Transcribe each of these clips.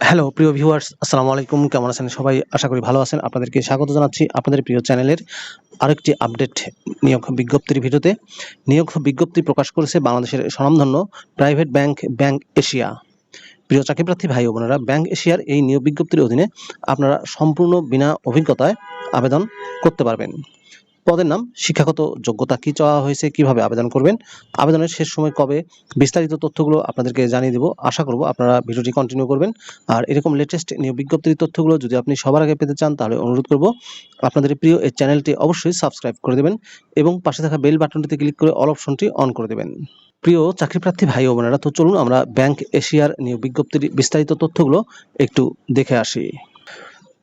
Hello প্রিয় viewers আসসালামু আলাইকুম। কেমন আছেন সবাই? আশা করি ভালো আছেন। আপনাদেরকে স্বাগত জানাচ্ছি আপনাদের প্রিয় চ্যানেলের আরেকটি আপডেট নিয়োগ বিজ্ঞপ্তির ভিডিওতে। নিয়োগ বিজ্ঞপ্তি প্রকাশ করেছে বাংলাদেশের স্বনামধন্য প্রাইভেট ব্যাংক ব্যাংক এশিয়া। প্রিয় চাকরিপ্রার্থী ভাই বোনেরা, ব্যাংক এশিয়ার এই নিয়োগ বিজ্ঞপ্তির অধীনে আপনারা সম্পূর্ণ বিনা অভিজ্ঞতায় আবেদন করতে পারবেন। পদের নাম, শিক্ষাগত যোগ্যতা কি চাওয়া হয়েছে, কীভাবে আবেদন করবেন, আবেদনের শেষ সময় কবে, বিস্তারিত তথ্যগুলো আপনাদেরকে জানিয়ে দেব। আশা করব আপনারা ভিডিওটি কন্টিনিউ করবেন। আর এরকম লেটেস্ট নিয়োগ বিজ্ঞপ্তির তথ্যগুলো যদি আপনি সবার আগে পেতে চান, তাহলে অনুরোধ করব আপনাদের প্রিয় এই চ্যানেলটি অবশ্যই সাবস্ক্রাইব করে দেবেন এবং পাশে থাকা বেল বাটনটিতে ক্লিক করে অল অপশনটি অন করে দেবেন। প্রিয় চাকরিপ্রার্থী ভাই ও বোনেরা, তো চলুন আমরা ব্যাংক এশিয়ার নিয়োগ বিজ্ঞপ্তির বিস্তারিত তথ্যগুলো একটু দেখে আসি।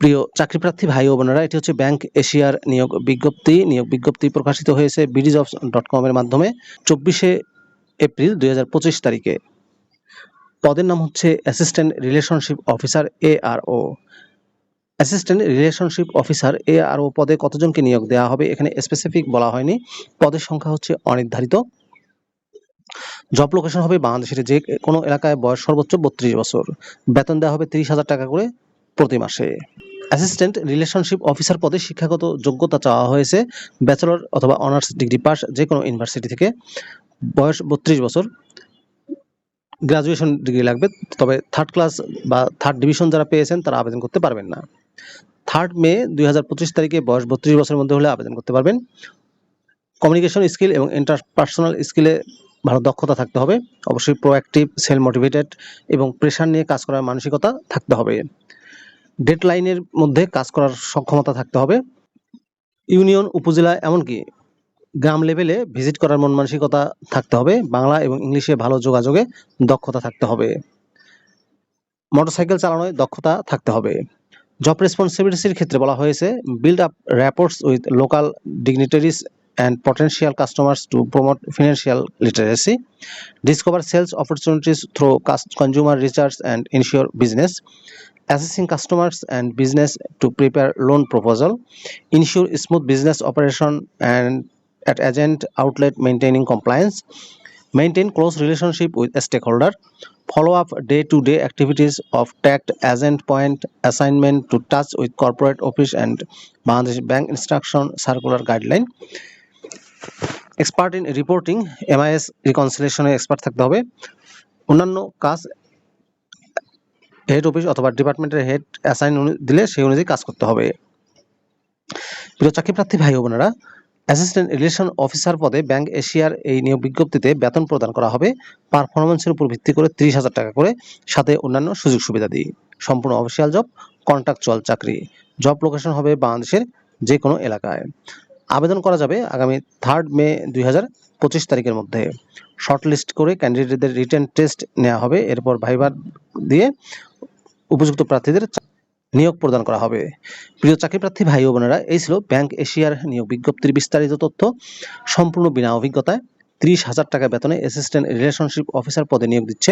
প্রিয় চাকরিপ্রার্থী ভাই ও বোনেরা, এটি হচ্ছে ব্যাংক এশিয়ার নিয়োগ বিজ্ঞপ্তি। নিয়োগ বিজ্ঞপ্তি প্রকাশিত হয়েছে বিডিজবস ডট কম এর মাধ্যমে চব্বিশে এপ্রিল দু হাজার পঁচিশ তারিখে। পদের নাম হচ্ছে assistant relationship officer A R O assistant relationship officer A R O পদে কতজনকে নিয়োগ দেওয়া হবে এখানে স্পেসিফিক বলা হয়নি। পদের সংখ্যা হচ্ছে অনির্ধারিত। জব লোকেশন হবে বাংলাদেশের যে কোনো এলাকায় বয়স সর্বোচ্চ বত্রিশ বছর। বেতন দেওয়া হবে তিরিশ হাজার টাকা করে প্রতি মাসে। অ্যাসিস্ট্যান্ট রিলেশনশিপ অফিসার পদে শিক্ষাগত যোগ্যতা চাওয়া হয়েছে, ব্যাচেলর অথবা অনার্স ডিগ্রি পাস যে কোনো ইউনিভার্সিটি থেকে। বয়স বত্রিশ বছর। গ্রাজুয়েশন ডিগ্রি লাগবে, তবে থার্ড ক্লাস বা থার্ড ডিভিশন যারা পেয়েছেন তারা আবেদন করতে পারবেন না। থার্ড মে দুই হাজার পঁচিশ তারিখে বয়স বত্রিশ বছরের মধ্যে হলে আবেদন করতে পারবেন। কমিউনিকেশন স্কিল এবং ইন্টারপার্সোনাল স্কিলে ভালো দক্ষতা থাকতে হবে। অবশ্যই প্রোঅ্যাক্টিভ সেল মোটিভেটেড এবং প্রেশার নিয়ে কাজ করার মানসিকতা থাকতে হবে। ডেডলাইনের মধ্যে কাজ করার সক্ষমতা থাকতে হবে। ইউনিয়ন, উপজেলা এমনকি গ্রাম লেভেলে ভিজিট করার মন মানসিকতা থাকতে হবে। বাংলা এবং ইংলিশে ভালো যোগাযোগে দক্ষতা থাকতে হবে। মোটরসাইকেল চালানোয় দক্ষতা থাকতে হবে। জব রেসপন্সিবিলিটির ক্ষেত্রে বলা হয়েছে build up rapports with local dignitaries and potential customers to promote financial literacy, discover sales opportunities through consumer research and ensure business, assessing customers and business to prepare loan proposal, ensure smooth business operation and at agent outlet maintaining compliance, maintain close relationship with a stakeholder, follow up day-to-day activities of tact agent point assignment to touch with corporate office and Bangladesh bank instruction circular guideline, expert in reporting MIS রিকনসিলেশনে expert থাকতে হবে। অন্যান্য কাজ head office অথবা ডিপার্টমেন্টের head assign দিলে সেই অনুযায়ী কাজ করতে হবে। প্রিয় চাকরিপ্রার্থী ভাই বোনেরা অ্যাসিস্ট্যান্ট রিলেশন অফিসার পদে ব্যাংক এশিয়ার এই নিয়োগ বিজ্ঞপ্তিতে বেতন প্রদান করা হবে। পারফরমেন্সের উপর ভিত্তি করে ত্রিশ হাজার টাকা করে। সাথে অন্যান্য সুযোগ সুবিধা দিয়ে সম্পূর্ণ অফিসিয়াল জব কন্ট্রাকচুয়াল চাকরি। জব লোকেশন হবে বাংলাদেশের যে কোনো এলাকায়। আবেদন করা যাবে আগামী থার্ড মে দুই তারিখের মধ্যে। শর্ট লিস্ট করে ক্যান্ডিডেটদের রিটেন টেস্ট নেওয়া হবে। এরপর ভাইবার দিয়ে উপযুক্ত প্রার্থীদের নিয়োগ প্রদান করা হবে। প্রিয় চাকরিপ্রার্থী ভাই ও বোনেরা, এই ছিল ব্যাংক এশিয়ার নিয়োগ বিজ্ঞপ্তির বিস্তারিত তথ্য। সম্পূর্ণ বিনা অভিজ্ঞতায় ত্রিশ হাজার টাকা বেতনে অ্যাসিস্ট্যান্ট রিলেশনশিপ অফিসার পদে নিয়োগ দিচ্ছে।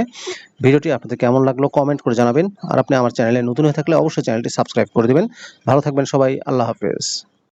ভিডিওটি আপনাদের কেমন লাগল কমেন্ট করে জানাবেন। আর আপনি আমার চ্যানেলে নতুন হয়ে থাকলে অবশ্যই চ্যানেলটি সাবস্ক্রাইব করে দেবেন। ভালো থাকবেন সবাই। আল্লাহ হাফেজ।